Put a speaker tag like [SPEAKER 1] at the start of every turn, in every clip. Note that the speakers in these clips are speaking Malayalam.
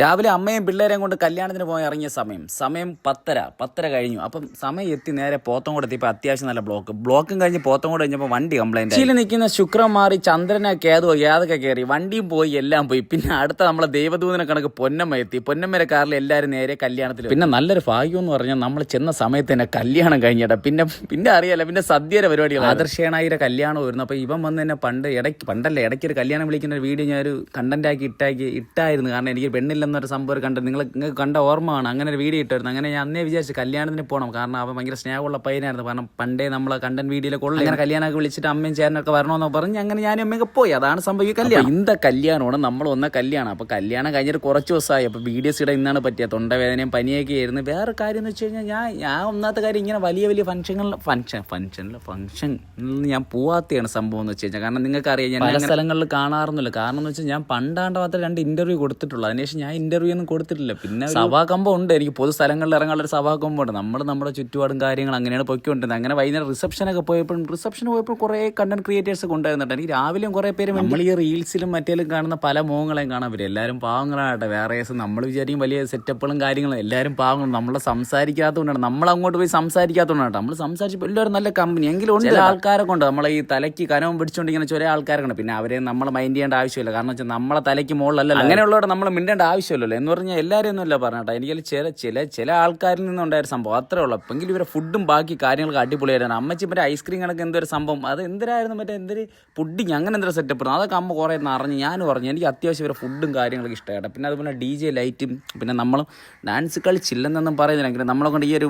[SPEAKER 1] രാവിലെ അമ്മയും പിള്ളേരെയും കൊണ്ട് കല്യാണത്തിന് പോയി ഇറങ്ങിയ സമയം സമയം പത്തര പത്തര കഴിഞ്ഞു. അപ്പം സമയം എത്തി നേരെ പോത്തങ്കോട് എത്തിയപ്പോൾ അത്യാവശ്യം നല്ല ബ്ലോക്ക് ബ്ലോക്കും കഴിഞ്ഞ് പോത്തങ്കോട് കഴിഞ്ഞപ്പോൾ വണ്ടി കംപ്ലൈന്റ് ചില നിൽക്കുന്ന ശുക്രൻ മാറി ചന്ദ്രനെ കേതോ ഏതൊക്കെ കയറി വണ്ടിയും പോയി എല്ലാം പോയി. പിന്നെ അടുത്ത നമ്മളെ ദൈവദൂതനെ കണക്ക് പൊന്നമ്മ എത്തി. പൊന്നമ്മയുടെ കാറിൽ എല്ലാവരും നേരെ കല്യാണത്തിൽ പിന്നെ നല്ലൊരു ഭാഗ്യം എന്ന് പറഞ്ഞാൽ നമ്മൾ ചെന്ന സമയത്ത് തന്നെ കല്യാണം കഴിഞ്ഞിട്ടാ പിന്നെ പിന്നെ അറിയാലോ പിന്നെ സദ്യയുടെ പരിപാടികൾ ആദർശേണായിരെ കല്യാണം വരുന്നു അപ്പോൾ ഇവൻ വന്ന് തന്നെ പണ്ട് ഇടയ്ക്ക് പണ്ടല്ല ഇടയ്ക്ക് ഒരു കല്യാണം വിളിക്കുന്ന ഒരു വീഡിയോ ഞാൻ ഒരു കണ്ടന്റ് ആക്കി ഇട്ടാക്കി ഇട്ടായിരുന്നു. കാരണം എനിക്ക് പെണ്ണില്ലെന്നൊരു സംഭവം കണ്ടന്റ് നിങ്ങൾ നിങ്ങൾക്ക് കണ്ട ഓർമ്മയാണ്. അങ്ങനെ ഒരു വീഡിയോ ഇട്ടായിരുന്നു അങ്ങനെ ഞാൻ അന്നേ വിചാരിച്ചു കല്യാണത്തിന് പോകണം കാരണം അവൻ ഭയങ്കര സ്നേഹമുള്ള പയ്യനായിരുന്നു. കാരണം പണ്ടേ നമ്മൾ കണ്ടൻ വീഡിയോയിലൊക്കെ ഉള്ള അങ്ങനെ കല്യാണമൊക്കെ വിളിച്ചിട്ട് അമ്മയും ചേരനൊക്കെ വരണമെന്ന് പറഞ്ഞ് അങ്ങനെ ഞാനും അമ്മയൊക്കെ പോയി. അതാണ് സംഭവം ഈ കല്യാണം. ഇന്ത കല്യാണമാണ് നമ്മൾ ഒന്ന കല്യാണം. അപ്പോൾ കല്യാണം കഴിഞ്ഞിട്ട് കുറച്ച് ദിവസമായി. അപ്പോൾ വീഡിയോസ് ഇടാൻ ഇന്നാണ് പറ്റിയത് തൊണ്ടവേദനയും പനിയൊക്കെ ആയിരുന്നു. വേറെ കാര്യം എന്ന് വെച്ച് കഴിഞ്ഞാൽ ഞാൻ ഞാൻ ഒന്നാത്ത കാര്യം ഇങ്ങനെ വലിയ വലിയ ഫംഗ്ഷനുകളിൽ ഫംഗ്ഷൻ ഫംഗ്ഷനിൽ ഫംഗ്ഷൻ ഞാൻ പോവാത്തയാണ് സംഭവം എന്ന് വെച്ച് കഴിഞ്ഞാൽ കാരണം നിങ്ങൾക്ക് അറിയാം ഞാൻ സ്ഥലങ്ങളിൽ കാണാറൊന്നുമില്ല കാരണം എന്ന് വെച്ചാൽ ഞാൻ പണ്ടാണ്ട് മാത്രം രണ്ട് ഇന്റർവ്യൂ കൊടുത്തിട്ടുള്ളൂ. അതിനുശേഷം ഞാൻ ഇന്റർവ്യൂ ഒന്നും കൊടുത്തിട്ടില്ല. പിന്നെ സഭാകമ്പം ഉണ്ട്. എനിക്ക് പൊതു സ്ഥലങ്ങളിൽ ഇറങ്ങാനുള്ള ഒരു സഭാകമ്പം ഉണ്ട്. നമ്മൾ നമ്മുടെ ചുറ്റുപാടും കാര്യങ്ങൾ അങ്ങനെയാണ് പൊയ്ക്കൊണ്ടിരുന്നത്. അങ്ങനെ വൈകുന്നേരം റിസപ്ഷനൊക്കെ പോയപ്പോഴും റിസപ്ഷൻ പോയപ്പോൾ കുറേ കണ്ടന്റ് ക്രിയേറ്റേഴ്സ് ഒക്കെ ഉണ്ടായിരുന്നുണ്ട് എനിക്ക് രാവിലെയും കുറേ പേര് നമ്മൾ ഈ റീൽസിലും മറ്റേലും കാണുന്ന പല മുഖങ്ങളെയും കാണാൻ പറ്റും. എല്ലാവരും പാവങ്ങളാകട്ടെ. വേറെ ദിവസം നമ്മൾ വിചാരിക്കും വലിയ സെറ്റപ്പുകളും കാര്യങ്ങളും. എല്ലാവരും പാവങ്ങളും. നമ്മളെ സംസാരിക്കാത്തതുകൊണ്ടാണ്. നമ്മൾ അങ്ങോട്ട് പോയി സംസാരിക്കാത്തതുകൊണ്ടാണ് നമ്മൾ സംസാരിച്ചപ്പോൾ എല്ലാവരും നല്ല കമ്പനി എങ്കിലും ഉണ്ട് ആൾക്കാരെ കൊണ്ട് നമ്മളെ ഈ തലയ്ക്ക് കനവും പിടിച്ചുകൊണ്ടിരിക്കുന്ന ഇങ്ങനെ ചില ആൾക്കാരെ കൊണ്ട് പിന്നെ അവരെ നമ്മൾ മൈൻഡ് ചെയ്യേണ്ട ആവശ്യമില്ല. കാരണം വെച്ചാൽ നമ്മളെ തലയ്ക്ക് മുകളിലല്ല അങ്ങനെയുള്ളവരെ നമ്മൾ മിണ്ടേണ്ട ആവശ്യമില്ലല്ലോ. എന്ന് പറഞ്ഞാൽ എല്ലാവരും ഒന്നുമല്ല പറഞ്ഞാട്ടോ എനിക്ക് ചില ചില ചില ആൾക്കാരിൽ നിന്നുണ്ടായ ഒരു സംഭവം അത്രേ ഉള്ളൂ. എങ്കിലും ഇവരെ ഫുഡും ബാക്കി കാര്യങ്ങളൊക്കെ അടിപൊളിയായിരുന്നു. അമ്മച്ചി മറ്റേ ഐസ്ക്രീം കണക്ക് എന്തൊരു സംഭവം. അത് എന്തിനായിരുന്നു മറ്റേ എന്തൊരു പുഡിങ് അങ്ങനെ എന്തൊരു സെറ്റപ്പ് അതൊക്കെ അമ്മ കുറേ അറിഞ്ഞ് ഞാൻ പറഞ്ഞു എനിക്ക് അത്യാവശ്യം ഇവരെ ഫുഡും കാര്യങ്ങളൊക്കെ ഇഷ്ടമായിട്ട് പിന്നെ അതുപോലെ ഡി ജെ ലൈറ്റും പിന്നെ നമ്മളും ഡാൻസ് കളിച്ചില്ലെന്നൊന്നും പറയുന്നില്ലെങ്കിലും നമ്മളെ കൊണ്ട് ഈ ഒരു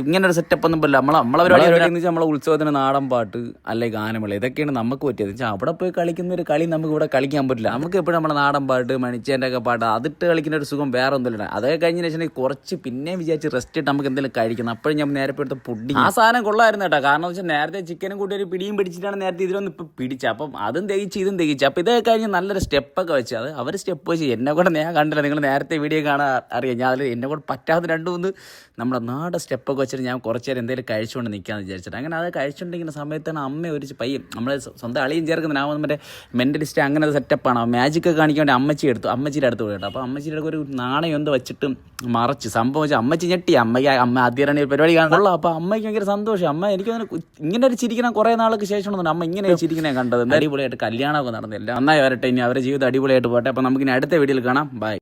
[SPEAKER 1] ഇങ്ങനെ ഒരു സെറ്റപ്പ് ഒന്നും പറ്റില്ല നമ്മളെ നമ്മളെ പരിപാടി എന്ന് വെച്ചാൽ നമ്മളെ ഉത്സവത്തിന് നാടൻ പാട്ട് അല്ലെ ഗാനമേള. ഇതൊക്കെയാണ് നമുക്ക് പറ്റിയത്. വെച്ചാൽ അവിടെ പോയി കളിക്കുന്ന ഒരു കളി നമുക്ക് ഇവിടെ കളിക്കാൻ പറ്റില്ല. നമുക്ക് എപ്പോഴും നമ്മുടെ നാടൻ പാട്ട് മണിച്ചേന്റെ ഒക്കെ പാട്ട് അതിട്ട് കളിക്കുന്ന ഒരു സുഖം വേറെ ഒന്നുമില്ല അതൊക്കെ കഴിഞ്ഞ ശേഷം കുറച്ച് പിന്നെ വിചാരിച്ച് റെസ്റ്റ് ഇട്ട് നമുക്ക് എന്തെങ്കിലും കഴിക്കണം. അപ്പോഴും ഞാൻ നേരെ എടുത്ത പൊടി ആ സാധനം കൊള്ളായിരുന്നു കേട്ടോ. കാരണം വെച്ചാൽ നേരത്തെ ചിക്കനും കൂട്ടി ഒരു പിടിയും പിടിച്ചിട്ടാണ് നേരത്തെ ഇതിലൊന്നും ഇപ്പം പിടിച്ചത്. അപ്പം അതും തികച്ച് ഇതും തികച്ചു അപ്പം ഇതൊക്കെ കഴിഞ്ഞ് നല്ലൊരു സ്റ്റെപ്പൊക്കെ വെച്ച്. അത് അവർ സ്റ്റെപ്പ് വെച്ച്. എന്നെ കൂടെ ഞാൻ കണ്ടില്ല. നിങ്ങൾ നേരത്തെ വീഡിയോ കാണാൻ അറിയാം. ഞാൻ അതിൽ എന്നെ കൂടെ പറ്റാത്ത രണ്ട് മൂന്ന് നമ്മുടെ നാട് സ്റ്റെപ്പൊക്കെ വെച്ചിട്ട് ഞാൻ കുറച്ച് നേരം എന്തെങ്കിലും കഴിച്ചുകൊണ്ട് നിൽക്കാമെന്ന് വിചാരിച്ചിട്ട്. അങ്ങനെ അത് കഴിച്ചുകൊണ്ടിരിക്കുന്ന സമയത്താണ് അമ്മ ഒരു പയ്യൻ നമ്മളെ സ്വന്തം അളിയും ചേർക്കുന്ന ആ മറ്റേ മെന്റലിസ്റ്റ് അങ്ങനെ സെറ്റപ്പാണ് മാജിക്ക് കാണിക്കാൻ വേണ്ടി അമ്മച്ചി എടുത്തു അമ്മച്ചിയുടെ അടുത്ത് പോയിട്ട് അപ്പോൾ അമ്മച്ചിയുടെ അടുത്ത് ഒരു നാണയം എന്തോ വെച്ചിട്ട് മറച്ച്. സംഭവം വെച്ചാൽ അമ്മച്ചി ഞെട്ടി. അമ്മയ്ക്ക് അമ്മ ആദ്യമാണ് പരിപാടി കാണുള്ളൂ അപ്പോൾ അമ്മയ്ക്ക് ഭയങ്കര സന്തോഷം. അമ്മ എനിക്ക് അങ്ങനെ ഇങ്ങനെ ഒരു ചിരിക്കണം കുറേ നാൾക്ക് ശേഷമാണ് അമ്മ ഇങ്ങനെ ചിരിക്കണേ കണ്ടത്. അടിപൊളിയായിട്ട് കല്യാണമൊക്കെ നടന്നില്ല നന്നായി വരട്ടെ. ഇനി അവരുടെ ജീവിതം അടിപൊളിയായിട്ട് പോട്ടെ. അപ്പോൾ നമുക്കിനി അടുത്ത വീഡിയോയിൽ കാണാം. ബൈ